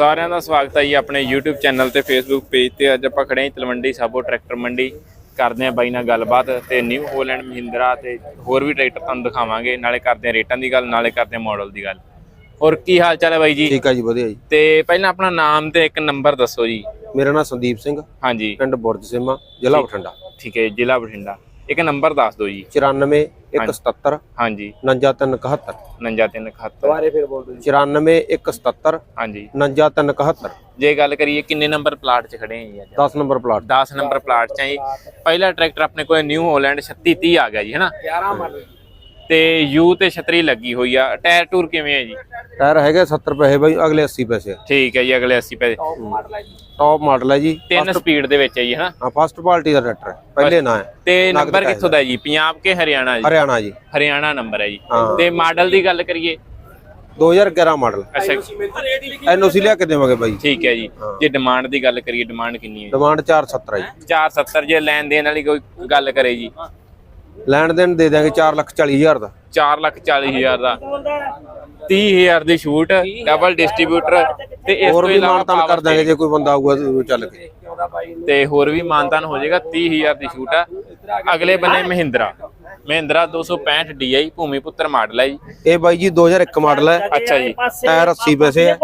ਸਾਰਿਆਂ ਦਾ ਸਵਾਗਤ ਹੈ ਜੀ ਆਪਣੇ YouTube ਚੈਨਲ ਤੇ Facebook ਪੇਜ ਤੇ। ਅੱਜ ਆਪਾਂ ਖੜੇ ਹਾਂ ਤਲਵੰਡੀ ਸਾਬੋ ਟਰੈਕਟਰ ਮੰਡੀ। ਕਰਦੇ ਹਾਂ ਬਾਈ ਨਾਲ ਗੱਲਬਾਤ ਤੇ ਨਿਊ ਹੋਲੈਂਡ ਮਹਿੰਦਰਾ ਤੇ ਹੋਰ ਵੀ ਟਰੈਕਟਰ ਤੁਹਾਨੂੰ ਦਿਖਾਵਾਂਗੇ। ਨਾਲੇ ਕਰਦੇ ਹਾਂ ਰੇਟਾਂ ਦੀ ਗੱਲ ਨਾਲੇ ਕਰਦੇ ਹਾਂ ਮਾਡਲ ਦੀ ਗੱਲ। ਹੋਰ ਕੀ ਹਾਲ ਚਾਲ ਹੈ ਬਾਈ ਜੀ? ਠੀਕ ਆ ਜੀ ਵਧੀਆ ਜੀ। ਤੇ ਪਹਿਲਾਂ ਆਪਣਾ ਨਾਮ ਤੇ ਇੱਕ ਨੰਬਰ ਦੱਸੋ ਜੀ। ਮੇਰਾ ਨਾਮ ਸੰਦੀਪ ਸਿੰਘ। ਹਾਂਜੀ। ਪਿੰਡ ਬੁਰਜ ਸਿੰਘਾ ਜ਼ਿਲ੍ਹਾ ਬਠਿੰਡਾ। ਠੀਕ ਹੈ ਜ਼ਿਲ੍ਹਾ ਬਠਿੰਡਾ। ਇੱਕ ਨੰਬਰ ਦੱਸ ਦਿਓ ਜੀ। 94 177 ਹਾਂਜੀ। 99371 99371 ਫਿਰ ਬੋਲ 94 177 ਹਾਂਜੀ। 99371 ਜੇ ਗੱਲ ਕਰੀਏ ਕਿੰਨੇ ਨੰਬਰ ਪਲਾਟ 'ਚ ਖੜੇ ਜੀ 10 ਨੰਬਰ ਪਲਾਟ। 10 ਨੰਬਰ ਪਲਾਟ 'ਚ ਆ ਜੀ। ਪਹਿਲਾ ਟਰੈਕਟਰ ਆਪਣੇ ਕੋਲ ਨਿਊ ਹੋਲੈਂਡ 3630 ਆ ਗਿਆ ਜੀ ਹੈਨਾ? 11 ਮਾਡਲ। ਤੇ ਯੂ ਤੇ ਛਤਰੀ ਲੱਗੀ ਹੋਈ ਆ। ਟਾਇਰ ਟੂਰ ਕਿਵੇਂ ਹੈ ਜੀ? ਟਾਇਰ ਹੈਗੇ 70 ਪੈਸੇ ਬਾਈ ਅਗਲੇ 80 ਪੈਸੇ। ਠੀਕ ਹੈ ਜੀ ਅਗਲੇ 80 ਪੈਸੇ। ਟੌਪ ਮਾਡਲ ਹੈ ਜੀ। ਤਿੰਨ ਸਪੀਡ ਦੇ ਵਿੱਚ ਹੈ ਜੀ ਹਨਾ? ਹਾਂ ਫਸਟ ਪਾਰਟੀ ਦਾ ਟਰੈਕਟਰ ਹੈ। ਪਹਿਲੇ ਨਾਂ ਹੈ। ਤੇ ਨੰਬਰ ਕਿੱਥੋਂ ਦਾ ਹੈ ਜੀ? ਪੰਜਾਬ ਕੇ ਹਰਿਆਣਾ ਜੀ? ਹਰਿਆਣਾ ਜੀ। ਹਰਿਆਣਾ ਨੰਬਰ ਹੈ ਜੀ। ਤੇ ਮਾਡਲ ਦੀ ਗੱਲ ਕਰੀਏ? 2011 ਮਾਡਲ ਅੱਛਾ ਐਨਓਸੀ ਲਿਆ ਕੇ ਦੇਵਾਂਗੇ ਬਾਈ। ਠੀਕ ਹੈ ਜੀ। ਜੇ ਡਿਮਾਂਡ ਦੀ ਗੱਲ ਕਰੀਏ ਡਿਮਾਂਡ ਕਿੰਨੀ ਹੈ ਡਿਮਾਂਡ 470 ਹੈ ਜੀ। 470 ਜੇ ਲੈਣ ਦੇਣ ਵਾਲੀ ਕੋਈ ਗੱਲ ਕਰੇ ਜੀ। ਲੈਣ ਦੇਣ ਦੇ ਦਾਂਗੇ 4 ਲੱਖ 40 ਹਜ਼ਾਰ ਦਾ। 4 ਲੱਖ 40 ਹਜ਼ਾਰ ਦਾ। 30000 ਦੀ ਛੂਟ ਡਬਲ ਡਿਸਟ੍ਰੀਬਿਊਟਰ ਤੇ ਇਸ ਤੋਂ ਵੀ ਇਲਾਵਾ ਮਾਨਤਾਨ ਕਰ ਦਾਂਗੇ ਜੇ ਕੋਈ ਬੰਦਾ ਆਊਗਾ ਚੱਲ ਕੇ। ਤੇ ਹੋਰ ਵੀ ਮਾਨਤਾਨ ਹੋ ਜਾਏਗਾ 30000 ਦੀ ਛੂਟ ਆ। ਅਗਲੇ ਬੰਨੇ ਮਹਿੰਦਰਾ। ਮਹਿੰਦਰਾ 265 DI ਭੂਮੀ ਪੁੱਤਰ ਮਾਡਲ ਹੈ ਜੀ। ਇਹ ਬਾਈ ਜੀ 2001 ਮਾਡਲ ਹੈ। ਅੱਛਾ ਜੀ। ਟਾਇਰ 80 ਪੈਸੇ ਹੈ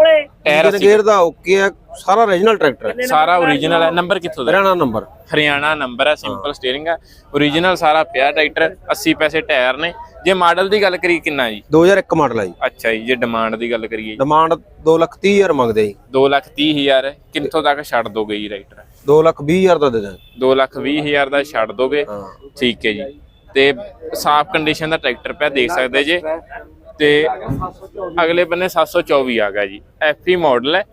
ਟਾਇਰ ਇੰਜਨ ਗੇਅਰ ਦਾ ਓਕੇ ਹੈ ਸਾਰਾ origignal ਟਰੈਕਟਰ ਹੈ। ਸਾਰਾ ਓਰੀਜਨਲ ਹੈ। ਨੰਬਰ ਕਿੱਥੋਂ ਦਾ ਹਰਿਆਣਾ ਨੰਬਰ ਹਰਿਆਣਾ ਨੰਬਰ ਹੈ ਸਿੰਪਲ ਸਟੀਅਰਿੰਗ ਹੈ। ਓਰੀਜਨਲ ਸਾਰਾ ਪਿਆ ਟਰੈਕਟਰ 80 ਪੈਸੇ ਟਾਇਰ ਨੇ। ਜੇ ਮਾਡਲ ਦੀ ਗੱਲ ਕਰੀ ਕਿੰਨਾ ਜੀ? 2001 ਮਾਡਲ ਹੈ ਜੀ। ਅੱਛਾ ਜੀ ਜੇ ਡਿਮਾਂਡ ਦੀ ਗੱਲ ਕਰੀਏ। ਡਿਮਾਂਡ 2 ਲੱਖ 30 ਹਜ਼ਾਰ ਮੰਗਦੇ ਜੀ। 2 ਲੱਖ 30 ਹਜ਼ਾਰ ਕਿੱਥੋਂ ਤੱਕ ਛੱਡ ਦੋਗੇ ਜੀ ਰਾਈਟਰ 2 ਲੱਖ 20 ਹਜ਼ਾਰ ਦਾ ਦੇ ਦਾਂਗੇ। 2 ਲੱਖ 20 ਹਜ਼ਾਰ ਦਾ ਛੱਡ ਦੋਗੇ। ਠੀਕ ਹੈ ਜੀ। ਤੇ ਸਾਫ਼ ਕੰਡੀਸ਼ਨ ਦਾ ਟਰੈਕਟਰ ਪਿਆ ਦੇਖ ਸਕਦੇ ਜੇ। ਤੇ ਅਗਲੇ ਬੰਨੇ 724 ਆ ਗਿਆ ਜੀ। ਐਫਈ ਮਾਡਲ ਹੈ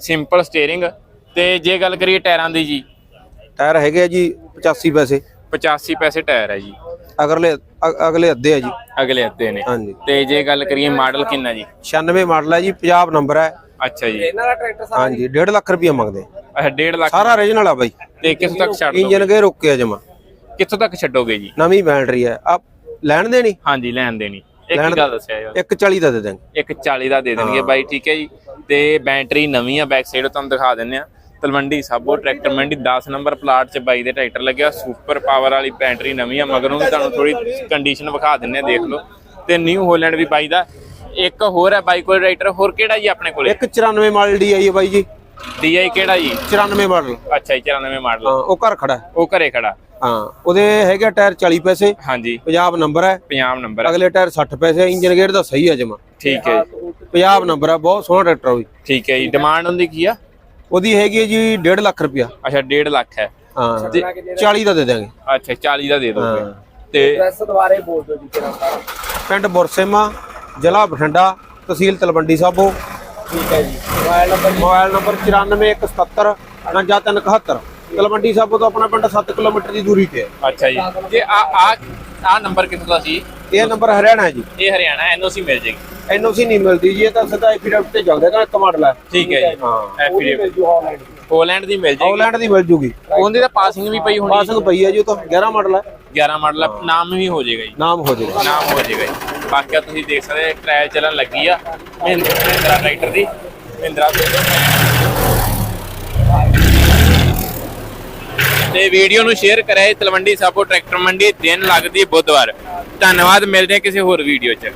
ਸਿੰਪਲ ਸਟੀਅਰਿੰਗ ਤੇ ਜੇ ਗੱਲ ਕਰੀਏ ਟਾਇਰਾਂ ਦੀ ਜੀ ਟਾਇਰ ਹੈਗੇ ਆ ਜੀ 85 ਪੈਸੇ। 85 ਪੈਸੇ ਟਾਇਰ ਹੈ ਜੀ। ਅਗਲੇ ਅਗਲੇ ਅੱਧੇ ਆ ਜੀ। ਅਗਲੇ ਅੱਧੇ ਨੇ। ਹਾਂਜੀ। ਤੇ ਜੇ ਗੱਲ ਕਰੀਏ ਮਾਡਲ ਕਿੰਨਾ ਜੀ? 96 ਮਾਡਲ ਹੈ ਜੀ ਪੰਜਾਬ ਨੰਬਰ ਹੈ। ਅੱਛਾ ਜੀ। ਹਾਂਜੀ 1.5 ਲੱਖ ਰੁਪਇਆ ਮੰਗਦੇ ਅੱਛਾ 1.5 ਲੱਖ। ਸਾਰਾ origignal ਆ ਬਾਈ। ਤੇ ਕਿੱਥੋਂ ਤੱਕ ਛੱਡ ਇੰਜਨ ਗੇਅਰ ਓਕੇ ਆ ਜਮਾ। ਕਿੱਥੋਂ ਤੱਕ ਛੱਡੋਗੇ ਜੀ? ਨਵੀਂ ਬੈਟਰੀ ਹੈ। ਆ ਲੈਣ ਦੇਣੀ? ਹਾਂਜੀ ਲੈਣ ਦੇਣੀ। ਇੱਕ ਗੱਲ ਦੱਸਿਆ ਯਾਰ। 140 ਦਾ ਦੇ ਦਾਂਗੇ ਇੱਕ 40 ਦਾ ਦੇ ਦੇਣਗੇ ਬਾਈ ਠੀਕ ਹੈ ਜੀ। ਤੇ ਬੈਟਰੀ ਨਵੀਂ ਆ ਬੈਕ ਸਾਈਡ ਤੁਹਾਨੂੰ ਦਿਖਾ ਦਿੰਨੇ ਆ ਤਲਵੰਡੀ ਸਾਬੋ ਟਰੈਕਟਰ ਮੰਡੀ 10 ਨੰਬਰ ਪਲਾਟ 'ਚ ਬਾਈ ਦੇ ਟਰੈਕਟਰ ਲੱਗਿਆ। ਸੁਪਰ ਪਾਵਰ ਵਾਲੀ ਬੈਟਰੀ ਨਵੀਂ ਆ ਮਗਰੋਂ ਵੀ ਤੁਹਾਨੂੰ ਥੋੜੀ ਕੰਡੀਸ਼ਨ ਵਿਖਾ ਦਿੰਨੇ ਆ ਦੇਖ ਲਓ। ਤੇ ਨਿਊ ਹੋਲੈਂਡ ਵੀ ਬਾਈ ਦਾ। ਇੱਕ ਹੋਰ ਹੈ ਬਾਈ ਕੋਲ ਟਰੈਕਟਰ ਹੋਰ ਕਿਹੜਾ ਜੀ ਆਪਣੇ ਕੋਲੇ? ਇੱਕ 94 ਮਾਡਲ ਦੀ ਆਈ ਹੈ ਬਾਈ ਜੀ। DI ਕਿਹੜਾ ਜੀ? 94 ਮਾਡਲ। ਅੱਛਾ ਜੀ 94 ਮਾਡਲ। ਉਹ ਘਰ ਖੜਾ ਉਹ ਘਰੇ ਖੜਾ। ਹਾਂ ਉਹਦੇ ਹੈਗੇ ਟਾਇਰ 40 ਪੈਸੇ ਹਾਂਜੀ। ਪੰਜਾਬ ਨੰਬਰ ਹੈ। ਪੰਜਾਬ ਨੰਬਰ ਅਗਲੇ ਟਾਇਰ 60 ਪੈਸੇ ਇੰਜਨ ਗੇਅਰ ਦਾ ਸਹੀ ਹੈ ਜਮਾ। ਠੀਕ ਹੈ ਜੀ। ਪੰਜਾਬ ਨੰਬਰ ਹੈ ਬਹੁਤ ਸੋਹਣਾ ਟਰੈਕਟਰ ਵੀ। ਠੀਕ ਹੈ ਜੀ। ਡਿਮਾਂਡ ਹੁੰਦੀ ਕੀ ਆ? ਉਹਦੀ ਹੈਗੀ ਹੈ ਜੀ 1.5 ਲੱਖ ਰੁਪਇਆ। ਅੱਛਾ 1.5 ਲੱਖ ਹੈ। ਹਾਂ 40 ਦਾ ਦੇ ਦਾਂਗੇ ਅੱਛਾ 40 ਦਾ ਦੇ ਦੋਗੇ। ਤੇ ਪਿੰਡ ਬੁਰਸੇਮਾ ਜ਼ਿਲ੍ਹਾ ਬਠਿੰਡਾ ਤਹਿਸੀਲ ਤਲਵੰਡੀ ਸਾਬੋ। ਠੀਕ ਹੈ ਜੀ। Mobile number mobile number 94177 5371 Talwandi Sabo ਤੋਂ ਆਪਣਾ ਪਿੰਡ 7 ਕਿਲੋਮੀਟਰ ਦੀ ਦੂਰੀ ਤੇ ਹੈ। ਅੱਛਾ ਜੀ। ਜੇ ਆ ਆ ਆ ਨੰਬਰ ਕਿੱਥੋਂ ਦਾ ਸੀ? ਇਹ ਨੰਬਰ ਹਰਿਆਣਾ ਹੈ ਜੀ। ਇਹ ਹਰਿਆਣਾ ਐਨਓਸੀ ਮਿਲ ਜੇਗੀ ਐਨਓਸੀ ਨਹੀਂ ਮਿਲਦੀ ਜੀ ਇਹ ਤਾਂ ਸਿੱਧਾ ਐਫੀਡੈਵਿਟ ਤੇ ਚੱਲਦਾ ਤਾਂ ਇੱਕ ਮਾਡਲ ਹੈ ਠੀਕ ਹੈ ਜੀ। ਹਾਂ। ਐਫੀਡੇਵਿਟ। ਹੋਲੈਂਡ ਦੀ ਮਿਲ ਜੇਗੀ ਆਲੈਂਡ ਦੀ ਮਿਲ ਜੂਗੀ। ਉਹਦੀ ਤਾਂ ਪਾਸਿੰਗ ਵੀ ਪਈ ਹੋਣੀ ਪਾਸਿੰਗ ਪਈ ਹੈ ਜੀ ਉਹ ਤਾਂ 11 ਮਾਡਲ ਹੈ। 11 ਮਾਡਲ ਨਾਮ ਵੀ ਹੋ ਜਾਏਗਾ ਜੀ। ਨਾਮ ਹੋ ਜਾਏਗਾ। ਨਾਮ ਹੋ ਜਾਏਗਾ ਜੀ। ਬਾਕੀ ਤੁਸੀਂ ਦੇਖ ਸਕਦੇ ਟ੍ਰਾਇਲ ਚੱਲਣ ਲੱਗੀ ਆ। ਮਹਿੰਦਰਾ ਮਹਿੰਦਰਾ ਟਰੈਕਟਰ ਦੀ। ਮਹਿੰਦਰਾ ਤੇ ਵੀਡੀਓ ਨੂੰ ਸ਼ੇਅਰ ਕਰਿਆ ਤਲਵੰਡੀ ਸਾਬੋ, ਟਰੈਕਟਰ ਮੰਡੀ, ਦਿਨ ਲੱਗਦੀ ਬੁੱਧਵਾਰ। ਧੰਨਵਾਦ, ਮਿਲਦੇ ਕਿਸੇ ਹੋਰ ਵੀਡੀਓ 'ਚ।